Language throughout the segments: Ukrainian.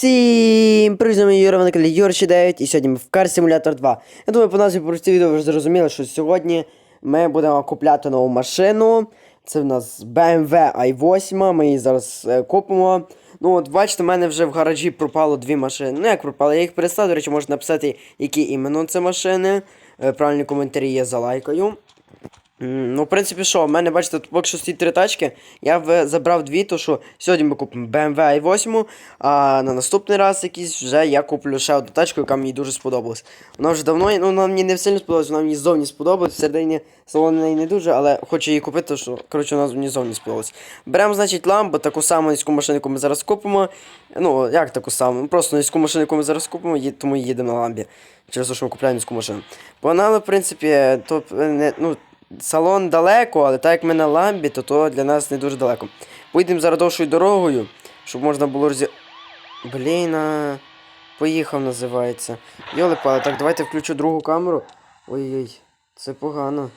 Всім привіт, з вами Юра, на каналі Юрчі 9 і сьогодні ми в Car Simulator 2. Я думаю, по назві просто відео вже зрозуміли, що сьогодні ми будемо купляти нову машину. Це в нас BMW i8, ми її зараз е, купимо. Ну от бачите, в мене вже в гаражі пропало дві машини. Ну як пропало, я їх перестав, до речі, можна написати, які іменно це машини. Е, Правильні коментарі я залайкаю. Ну, в принципі, що, в мене, бачите, тут поки що стоїть три тачки. Я забрав дві, то що сьогодні ми купимо BMW i8, а на наступний раз якийсь вже я куплю ще одну тачку, яка мені дуже сподобалась. Вона вже давно, ну вона мені не сильно сподобалась, вона мені зовні сподобалась. Всередині салон неї не дуже, але хочу її купити, що коротше вона мені зовні сподобалась. Беремо, значить, ламбу, таку саму низьку машину, яку ми зараз купимо. Ну, як таку саму? Ну, Просто низьку машину, яку ми зараз купимо, тому їдемо на ламбі. Через те, що ми купляємо низьку машину. Погнали, в принципі, то е, не, ну, салон далеко, але так як ми на ламбі, то то для нас не дуже далеко. Поїдемо зараз довшою дорогою, щоб можна було розі... Блін, а... поїхав називається. Йоли пали, так, давайте включу другу камеру. Ой-ой, це погано.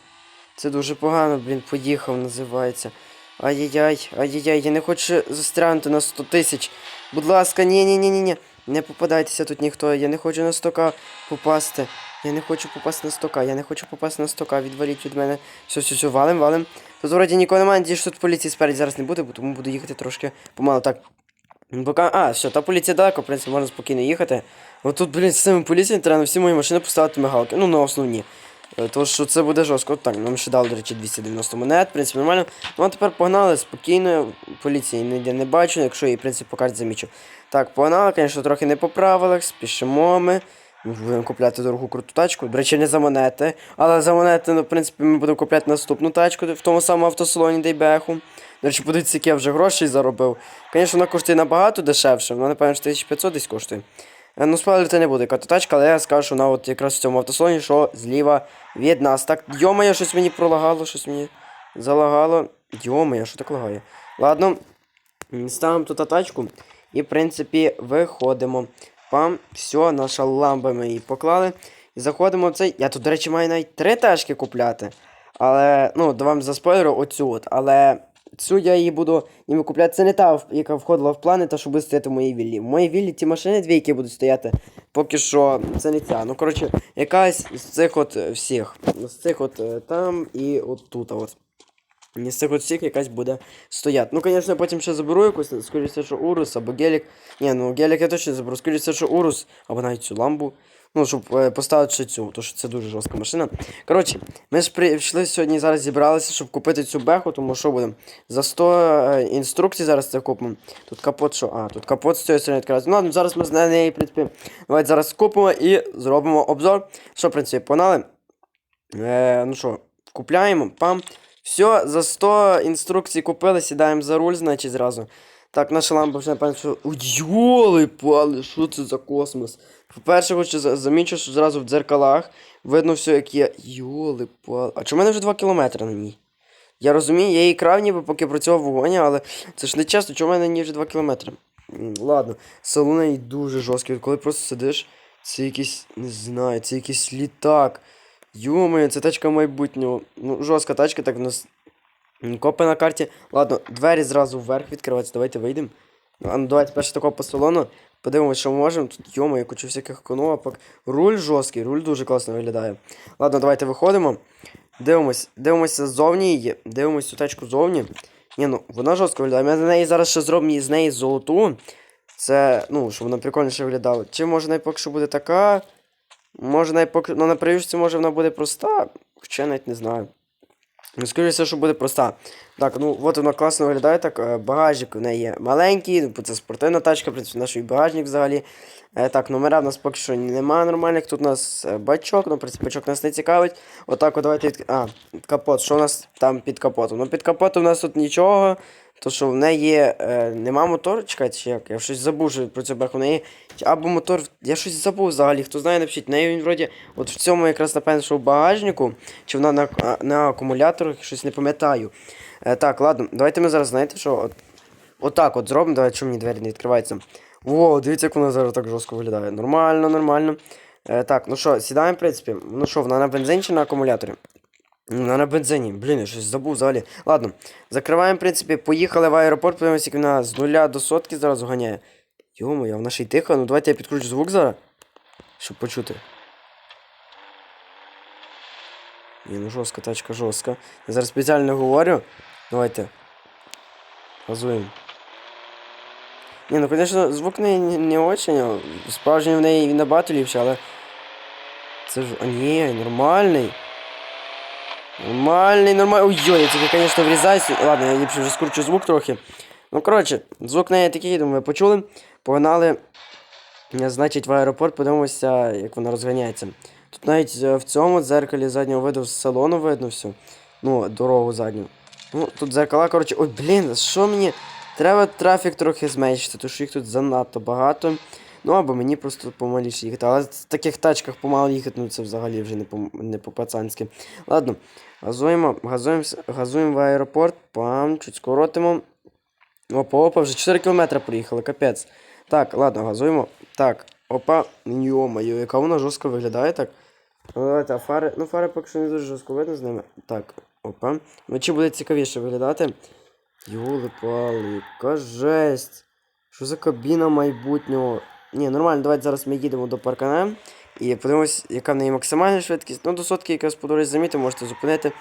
Це дуже погано, блін, поїхав називається. Ай-яй-яй, ай-яй-яй, я не хочу застрягнути на 100 тисяч. Будь ласка, ні-ні-ні-ні. Не попадайтеся тут ніхто, я не хочу на 100к попасти. Я не хочу попасти на 100к, я не хочу попасти на 100к, відваліть від мене. Все, все, все, валим, валим. Тут вроді нікого немає, надіюсь, що тут поліції спереді зараз не буде, бо тому буду їхати трошки помало. Так. Поки... А, все, та поліція далеко, в принципі, можна спокійно їхати. От тут, блін, з цими поліціями треба всі мої машини поставити мигалки. Ну, на основні. Е, Тому що це буде жорстко. От так, нам ще дали, до речі, 290 монет, в принципі, нормально. Ну а тепер погнали спокійно. Поліції ніде не бачу, якщо її, в принципі, покажуть, замічу. Так, погнали, звісно, трохи не по правилах, спішимо ми. Будемо купляти дорогу круту тачку. До речі, не за монети. Але за монети, ну, в принципі, ми будемо купляти наступну тачку в тому самому автосалоні Дейбеху. До речі, подивіться, які я вже грошей заробив. Звісно, вона коштує набагато дешевше, вона, напевно, 1500 десь коштує. Е, Ну, спалити не буде яка тачка, але я скажу, що вона от якраз в цьому автосалоні, що зліва від нас. Так, йомає, щось мені пролагало, щось мені залагало. Йомає, що так лагає? Ладно, ставимо тут тачку і, в принципі, виходимо. Пам, все, наша ламба ми її поклали. І заходимо в цей. Я тут, до речі, маю навіть три тачки купляти. Але, ну, до вам заспойлеру оцю от. Але цю я її буду ніби купляти. Це не та, яка входила в плани, та що стояти в моїй віллі. В моїй віллі ті машини дві, які будуть стояти. Поки що це не ця. Ну, коротше, якась з цих от всіх. З цих от е, там і от тут. От. І з цих от всіх якась буде стояти. Ну, звісно, потім ще заберу якусь, скоріше, що Урус або Гелік. Ні, ну Гелік я точно заберу. Скоріше, що Урус, або навіть цю ламбу. Ну, щоб е, поставити ще цю, тому що це дуже жорстка машина. Коротше, ми ж прийшли сьогодні зараз зібралися, щоб купити цю беху, тому що будемо. За 100 е, інструкцій зараз це купимо. Тут капот що? А, тут капот з цієї сторони відкривається. Ну ладно, зараз ми з неї, в принципі, давайте зараз купимо і зробимо обзор. Що, в принципі, погнали? Е, ну що, купляємо, пам. Все, за 100 інструкцій купили, сідаємо за руль, значить, зразу. Так, наша лампа вже напевно, що. Йоли пали, що це за космос? По-перше, хочу за- замічу, що зразу в дзеркалах видно все, як є. Йоли пали. А чому в мене вже 2 кілометри на ній? Я розумію, я її крав ніби поки працював вогонь, але це ж не чесно, чому в мене на ній вже 2 кілометри? Ладно, салон неї дуже жорсткий. Коли просто сидиш, це якийсь, не знаю, це якийсь літак. Йомаю, це тачка майбутнього. Ну, жорстка тачка, так в нас копи на карті. Ладно, двері зразу вверх відкриваються, давайте вийдемо. А ну давайте перше такого по салону. Подивимось, що ми можемо. Тут йомаю, кучу всяких кнопок. Руль жорсткий, руль дуже класно виглядає. Ладно, давайте виходимо. Дивимось, дивимося ззовні її. Дивимось цю тачку ззовні. Ні, ну вона жорстко виглядає. Ми на неї зараз ще зробимо з неї золоту. Це, ну, щоб вона прикольніше виглядала. Чи може найпоки буде така. Може найпоки. Ну на привіжці може вона буде проста. Хоча навіть не знаю. Ну, скоріше, що буде проста. Так, ну от вона класно виглядає. Так, е, багажник у неї є маленький, ну, це спортивна тачка, в принципі, наш багажник взагалі. Е, так, номера в нас поки що немає нормальних. Тут у нас е, бачок, ну, в принципі, бачок нас не цікавить. Отак, от давайте від... А, капот. Що у нас там під капотом? Ну, під капотом у нас тут нічого. То що в неї є, е, нема мотор, чекайте, чи як? Я щось забув що про цю беху. В неї або мотор, я щось забув взагалі. Хто знає, напишіть. В неї він вроді, от в цьому якраз напевно, що в багажнику, чи вона на, на акумуляторах, щось не пам'ятаю. Е, так, ладно, давайте ми зараз, знаєте, що. От, отак от зробимо, давайте, що мені двері не відкриваються. Во, дивіться, як вона зараз так жорстко виглядає. Нормально, нормально. Е, так, ну що, сідаємо, в принципі. Ну що, вона на бензині чи на акумуляторі? Вона на бензині. Блін, я щось забув взагалі. Ладно, закриваємо, в принципі, поїхали в аеропорт, подивимося, як вона з нуля до сотки зразу ганяє. Йо-моє, вона ще й тихо, ну давайте я підключу звук зараз, щоб почути. Ні, ну жорстка тачка, жорстка. Я зараз спеціально говорю. Давайте. Газуємо. Ні, ну звісно, звук не, не, очень. Справжній в неї набагато ліпше, але. Це ж. А ні, нормальний. Нормальний, нормальний. Ой-ой, я тільки, звісно, врізаюся. Ладно, я ліпше вже скручу звук трохи. Ну, коротше, звук неї такий, думаю, почули. Погнали. Значить, в аеропорт подивимося, як вона розганяється. Тут навіть е, в цьому дзеркалі заднього виду з салону видно все. Ну, дорогу задню. Ну, тут зеркала, коротше. Ой, блін, що мені. Треба трафік трохи зменшити, тому що їх тут занадто багато. Ну, або мені просто помаліше їхати. Але в таких тачках помало їхати, ну це взагалі вже не по, не по-пацанськи. Ладно, газуємо, газуємо, газуємо в аеропорт, пам, чуть скоротимо. Опа, опа, вже 4 кілометри проїхали, капець. Так, ладно, газуємо. Так, опа, йо-моє, яка вона жорстко виглядає так. Ну, Давайте, а фари. Ну, фари поки що не дуже жорстко видно з ними. Так, опа. Вночі буде цікавіше виглядати. Йоли пали, яка жесть. Що за кабіна майбутнього? Ні, нормально, давайте зараз ми їдемо до паркана. І подивимось, яка в неї максимальна швидкість. Ну, до сотки, якраз по дорозі замітимо, можете зупинити.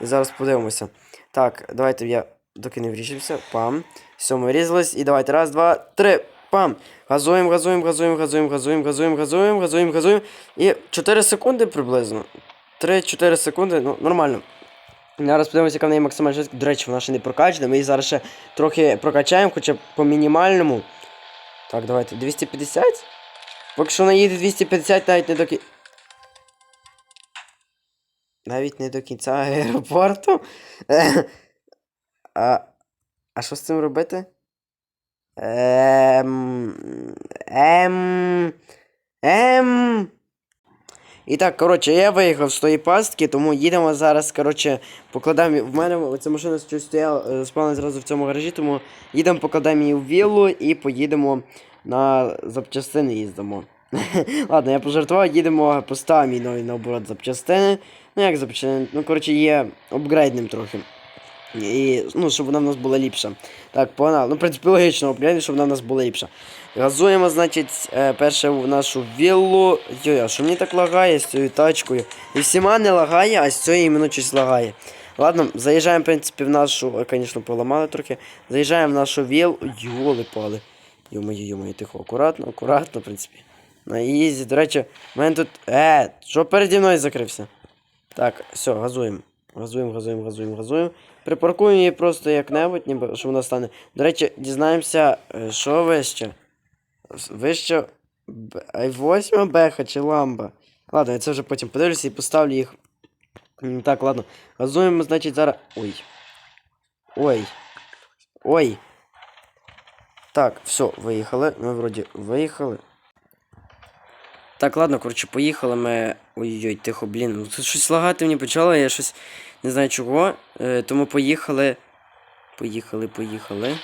І зараз подивимося. Так, давайте я доки не вріжемося. Пам. Все, ми врізались. І давайте. Раз, два, три. Пам. Газуємо, газуємо, газуємо, газуємо, газуємо, газуємо, газуємо, газуємо, газуємо. І 4 секунди приблизно. 3-4 секунди, ну, нормально. Зараз подивимося, яка в неї максимальна швидкість. До речі, вона ще не прокачана. Ми її зараз ще трохи прокачаємо, хоча по мінімальному. Так, давайте. 250? Поки що наїде їде 250 навіть не до кінця. Навіть не до кінця аеропорту. А, а що з цим робити? Ем. Ем. Ем. І так, коротше, я виїхав з тої пастки, тому їдемо зараз, коротше, покладаємо. В мене ця машина стояла, е, спала зразу в цьому гаражі, тому їдемо, покладаємо її в віллу і поїдемо на запчастини їздимо. Ладно, я пожартував, їдемо, поставимо мій новий наоборот запчастини. Ну як запчастини? Ну, коротше, є апгрейдним трохи. І, ну, щоб вона в нас була ліпша. Так, погнали. Ну, в принципі, логічно апгрейд, щоб вона в нас була ліпша. Газуємо, значить, е, перше в нашу віллу. Йой, а що мені так лагає з цією тачкою? І всіма не лагає, а з цієї іменно щось лагає. Ладно, заїжджаємо, в принципі, в нашу. Звісно, поламали трохи. Заїжджаємо в нашу віллу. Йоли пали. Йо-моє, йо-моє, тихо, акуратно, акуратно, в принципі. На ізі. До речі, в мене тут. Е, що переді мною закрився? Так, все, газуємо. Газуємо, газуємо, газуємо, газуємо. Припаркуємо її просто як-небудь, ніби що вона стане. До речі, дізнаємося, е, що вище. Вище. Б- Ай 8 беха чи ламба. Ладно, я це вже потім подивлюся і поставлю їх. Так, ладно. Газуємо, значить, зараз. Ой. Ой. Ой. Так, все, виїхали. Ми вроді виїхали. Так, ладно, коротше, поїхали ми. Ой-ой, тихо, блін. Ну тут щось лагати мені почало, я щось не знаю чого. Е, тому поїхали. Поїхали, поїхали.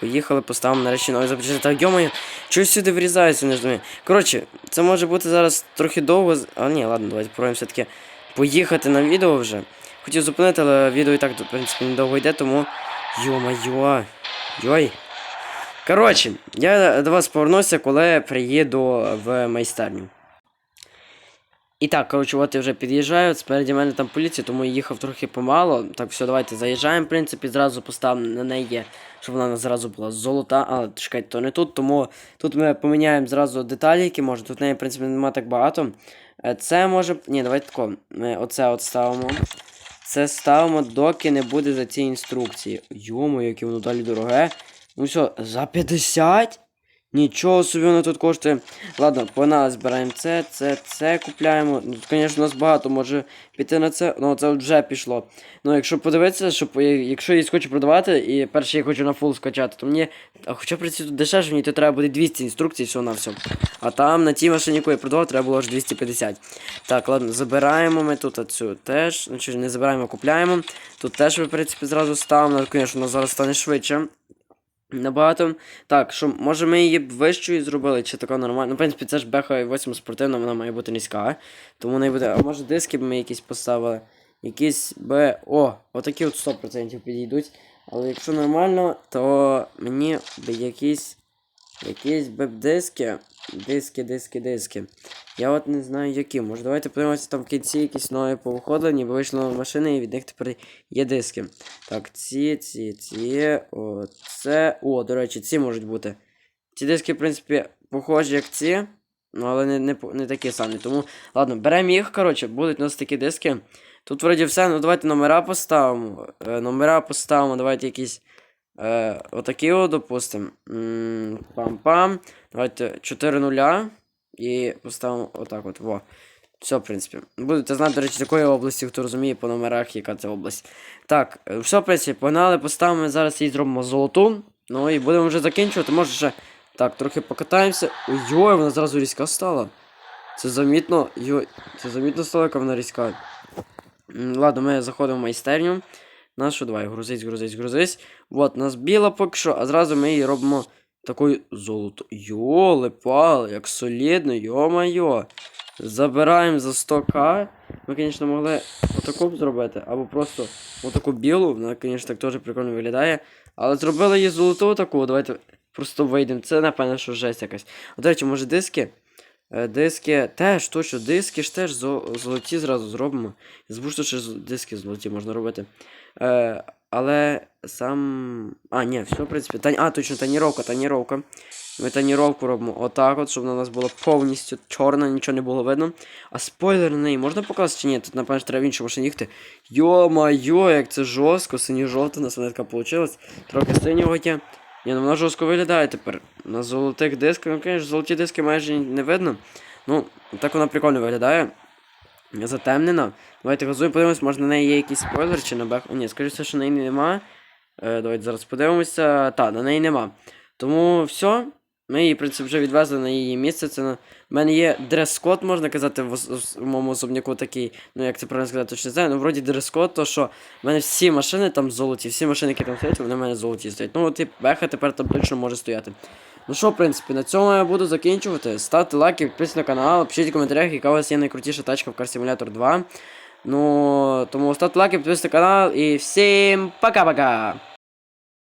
Поїхали, поставимо нарешті новий запчастини. Так, йомаю, чогось сюди врізаються між ними. Коротше, це може бути зараз трохи довго. А ні, ладно, давайте спробуємо все-таки поїхати на відео вже. Хотів зупинити, але відео і так, в принципі, недовго йде, тому. Йо-майо. Йой. Коротше, я до вас повернуся, коли приїду в майстерню. І так, коротше, от я вже під'їжджаю. Спереді мене там поліція, тому я їхав трохи помало. Так, все, давайте заїжджаємо, в принципі, зразу поставимо на неї, щоб вона зразу була золота, але чекайте, то не тут, тому тут ми поміняємо зразу деталі, які може. Тут в неї, в принципі, немає так багато. Е, Це може. Ні, давайте тако. Ми оце от ставимо. Це ставимо, доки не буде за ці інструкції. Йому, яке воно далі дороге. Ну все, за 50? Нічого собі воно тут коштує. Ладно, погнали, збираємо це, це, це купляємо. Ну, тут, звісно, у нас багато може піти на це. Ну, це вже пішло. Ну, якщо подивитися, що якщо я хочу продавати, і перше я хочу на фул скачати, то мені. А хоча при цій тут дешевше, мені то треба буде 200 інструкцій, всього на все. А там на тій машині, яку я продавав, треба було аж 250. Так, ладно, забираємо ми тут цю теж. Ну, чи не забираємо, а купляємо. Тут теж в принципі, зразу ставимо. Звісно, воно зараз стане швидше. Набагато. Так, що може ми її б вищою зробили, чи така нормальна. Ну, в принципі, це ж беха 8 спортивна, вона має бути низька. Тому не буде. А може диски б ми якісь поставили. Якісь б. О, отакі от 100% підійдуть. Але якщо нормально, то мені б якісь. Якісь беб-диски. Диски, диски, диски. диски. Я от не знаю які. Може давайте подивимося там в кінці якісь нові повиходили, ніби вийшли нові машини, і від них тепер є диски. Так, ці, ці, ці. Оце. О, до речі, ці можуть бути. Ці диски, в принципі, похожі як ці. Ну, але не, не, не такі самі. Тому, ладно, беремо їх, коротше, будуть у нас такі диски. Тут вроді все, ну давайте номера поставимо. Е, номера поставимо, давайте якісь. Е, отакі от, допустимо. Пам-пам. Давайте 4 нуля. І поставимо отак от. Во. Все, в принципі. Будете знати, до речі, з якої області, хто розуміє по номерах, яка це область. Так, е, все, в принципі, погнали, поставимо зараз її зробимо золоту. Ну і будемо вже закінчувати. Може ще. Так, трохи покатаємося. Ой-ой, вона зразу різка стала. Це замітно. Йой, це замітно стало, яка вона різка. Ладно, ми заходимо в майстерню. Нашу, давай, грузись, грузись, грузись. Вот, у нас біла поки що, а зразу ми її робимо такою золото. Йоле, пале, як солідно, йо-майо. Забираємо за 100к. Ми, звісно, могли отаку зробити, або просто отаку білу, вона, звісно, так теж прикольно виглядає. Але зробили її золоту таку, давайте просто вийдемо. Це, напевно, що жесть якась. От, до речі, може диски? Е, Диски теж, точно, диски ж теж золоті зразу зробимо. Забув, ще диски золоті можна робити. Е, але сам. А, ні, все, в принципі. Та... А, точно, таніровка, таніровка. Ми таніровку робимо отак, от, щоб вона у нас була повністю чорна, нічого не було видно. А спойлер на неї можна показати чи ні? Тут, напевно, треба в іншу машині їхати. Йо-майо, як це жорстко, синьо-жовта у нас така вийшла. Трохи синього є. Ні, ну вона жорстко виглядає тепер. На золотих дисках, ну, звісно, золоті диски майже не видно. Ну, так вона прикольно виглядає. Затемнена. Давайте газуємо, подивимось, може на неї є якийсь спойлер чи на бех. Ні, скоріше, що на неї нема. Е, давайте зараз подивимося. Та, на неї нема. Тому все. Ми її, в принципі, вже відвезли на її місце. Це на... У мене є дрес-код, можна казати, в, в моєму особняку такий. Ну, як це правильно сказати, точно не знаю. Ну, вроді дрес-код, то що в мене всі машини там золоті, всі машини, які там стоять, вони в мене золоті стоять. Ну, от і беха тепер там точно може стояти. Ну що, в принципі, на цьому я буду закінчувати. Ставте лайки, підписуйтесь на канал, пишіть в коментарях, яка у вас є найкрутіша тачка в Car Simulator 2. Ну, тому ставте лайки, підписуйтесь на канал і всім пока-пока!